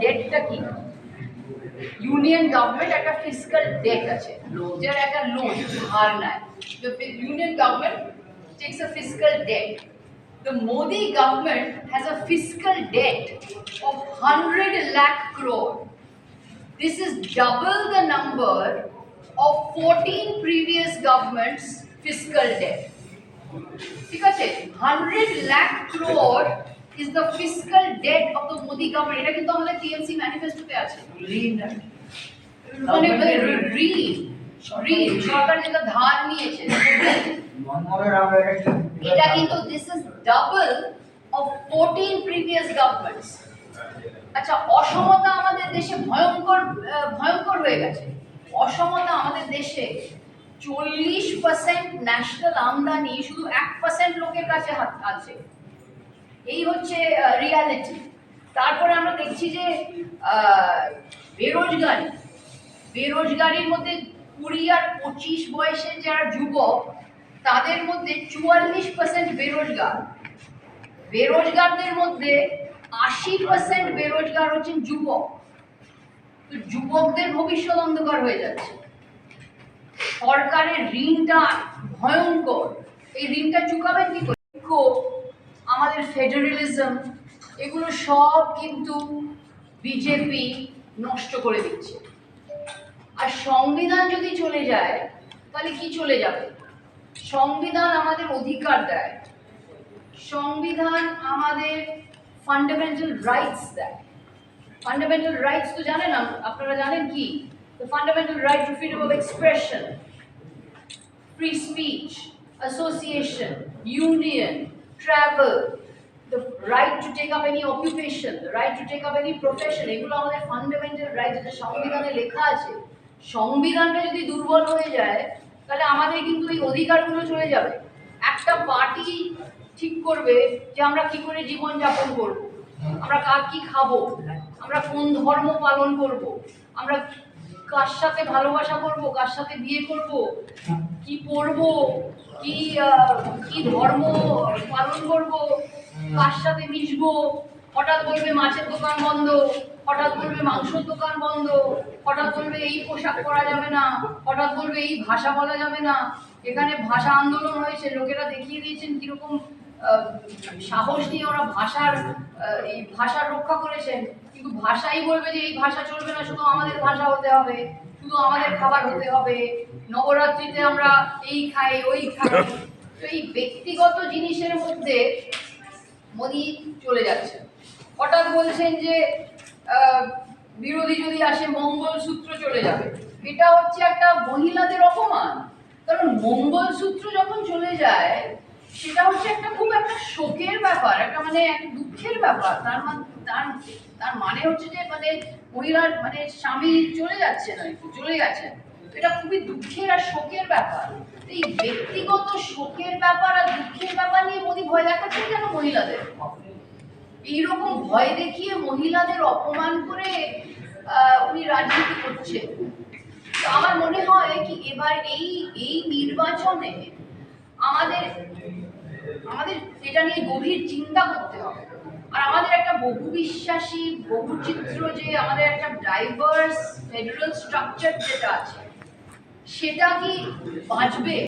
ডেটটা কি union government একটা ফিজিক্যাল ডেট আছে যার একটা লোন ধার নেয় union government takes a physical debt The Modi government has a fiscal debt of 100 lakh crore. This is double the number of 14 previous governments' fiscal debt. ঠিক আছে hundred lakh crore is the physical debt of the Modi government এটা কিন্তু আমাদের TMC ম্যানিফেস্টোতে আছে। মানে ঋণ ঋণ সরকার যেটা ধার নিয়েছে। এটা কিন্তু this is double of fourteen previous governments আচ্ছা অসমতা আমাদের দেশে ভয়ঙ্কর ভয়ঙ্কর হয়ে গেছে। অসমতা আমাদের দেশে চল্লিশ পার্সেন্ট ন্যাশনাল আমদানি শুধু এক পার্সেন্ট লোকের কাছে হাত আছে। এই হচ্ছে রিয়ালিটি তারপরে আমরা দেখছি যে বেরোজগারি। বেরোজগারির মধ্যে কুড়ি আর পঁচিশ বয়সের যারা যুবক, তাদের মধ্যে চুয়াল্লিশ পার্সেন্ট বেরোজগার। বেরোজগারদের মধ্যে আশি পার্সেন্ট বেরোজগার হচ্ছেন যুবক। তো যুবকদের ভবিষ্যৎ অন্ধকার হয়ে যাচ্ছে। সরকারের ঋণটা ভয়ঙ্কর। এই ঋণটা চুকাবেন কি করে? আমাদের ফেডারেলিজম এগুলো সব কিন্তু বিজেপি নষ্ট করে দিচ্ছে। আর সংবিধান যদি চলে যায় তাহলে কি চলে যাবে? সংবিধান আমাদের অধিকার দেয়। সংবিধান আমাদের ফান্ডামেন্টাল রাইটস দেয়। ফান্ডামেন্টাল রাইটস তো জানেন আপ- আপনারা জানেন কি? Fundamental right to freedom of expression free speech, association, union, travel, the right to take up any occupation, the right to take up any profession, এগুলো আমাদের ফান্ডামেন্টাল রাইট যেটা সংবিধানে লেখা আছে সংবিধানটা যদি দুর্বল হয়ে যায় তাহলে আমাদের কিন্তু এই অধিকারগুলো চলে যাবে। একটা পার্টি ঠিক করবে যে আমরা কি করে জীবন যাপন করব আমরা কার কি খাব আমরা কোন ধর্ম পালন করব আমরা কার সাথে ভালোবাসা করব কার সাথে বিয়ে করব কি পড়ব কি কি ধর্ম পালন কার সাথে মিশবো। হঠাৎ বলবে মাছের দোকান বন্ধ, হঠাৎ বলবে মাংসের দোকান বন্ধ, হঠাৎ বলবে এই পোশাক পরা যাবে না, হঠাৎ বলবে এই ভাষা বলা যাবে না। এখানে ভাষা আন্দোলন হয়েছে, লোকেরা দেখিয়ে দিয়েছেন কীরকম সাহস নিয়ে ওরা ভাষার এই ভাষার রক্ষা করেছেন। কিন্তু ভাষাই বলবে যে এই ভাষা চলবে না, শুধু আমাদের ভাষা হতে হবে, শুধু আমাদের খাবার হতে হবে। নবরাত্রিতে আমরা এই খাই, ওই খাই। তো এই ব্যক্তিগত জিনিসের মধ্যে মোদি চলে যাচ্ছে। হঠাৎ বলছেন যে বিরোধী যদি আসে, মঙ্গলসূত্র চলে যাবে। এটা হচ্ছে একটা মহিলাদের অপমান। কারণ মঙ্গলসূত্র যখন চলে যায়, সেটা হচ্ছে একটা খুব একটা শোকের ব্যাপার, একটা মানে একটা দুঃখের ব্যাপার। তার তার তার মানে হচ্ছে যে মানে মহিলার মানে স্বামী চলে যাচ্ছে না চলে গেছেন এটা খুবই দুঃখের আর শোকের ব্যাপার। এই ব্যক্তিগত শোকের ব্যাপার আর দুঃখের ব্যাপার নিয়ে মোদি ভয় দেখাচ্ছেন কেন মহিলাদের? এইরকম ভয় দেখিয়ে মহিলাদের অপমান করে উনি রাজনীতি করছেন। তো আমার মনে হয় কি এবার এই এই নির্বাচনে আমাদের আমাদের এটা নিয়ে গভীর চিন্তা করতে হবে। আর আমাদের একটা বহু বিশ্বাসী বহুচিত্র যে আমাদের একটা ডাইভার্স ফেডারেল স্ট্রাকচার যেটা আছে, সেটা কি বাঁচবে?